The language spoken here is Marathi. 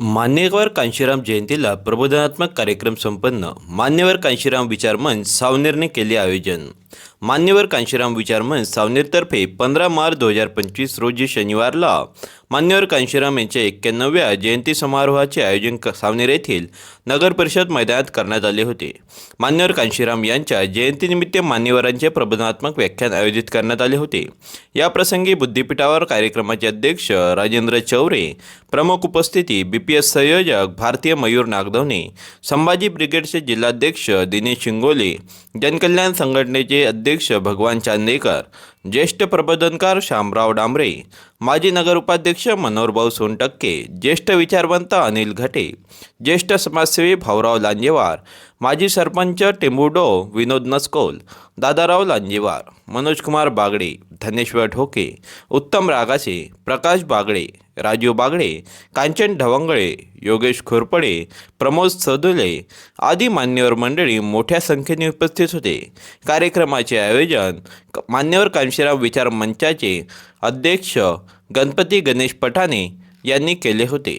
मान्यवर कांशीराम जयंतीला प्रबोधनात्मक कार्यक्रम संपन्न. मान्यवर कांशीराम विचार मंच सावनेरने केले आयोजन. मान्यवर कांशीराम विचारमंच सावनेरतर्फे पंधरा मार्च दोन हजार पंचवीस रोजी शनिवारला. मान्यवर कांशीराम यांच्या एक्क्याण्णव्या जयंती समारोहाचे आयोजन क- सावनेर येथील नगर परिषद मैदानात करण्यात आले होते. मान्यवर कांशीराम यांच्या जयंतीनिमित्त मान्यवरांचे प्रबोधनात्मक व्याख्यान आयोजित करण्यात आले होते. याप्रसंगी बुद्धिपीठावर कार्यक्रमाचे अध्यक्ष राजेंद्र चौरे प्रमुख उपस्थिती बी पी एस संयोजक भारतीय मयूर नागधवणे संभाजी ब्रिगेडचे जिल्हाध्यक्ष दिनेश शिंगोले जनकल्याण संघटनेचे अध्यक्ष भगवान चांदेकर ज्येष्ठ प्रबोधनकार शामराव डांबरे माजी नगर उपाध्यक्ष मनोहरभाऊ सोनटक्के ज्येष्ठ विचारवंत अनिल घटे ज्येष्ठ समाजसेवी भाऊराव लांजेवार माजी सरपंच टेंबुडो विनोद नसकोल दादाराव लांजेवार मनोजकुमार बागडे धनेश्वर ढोके उत्तम रागासे प्रकाश बागडे राजीव बागडे कांचन ढवंगळे योगेश खोरपडे प्रमोद सदुले आदी मान्यवर मंडळी मोठ्या संख्येने उपस्थित होते. कार्यक्रमाचे आयोजन मान्यवर कांशीराम विचार मंचाचे अध्यक्ष गणपती गणेश पठाणे यांनी केले होते.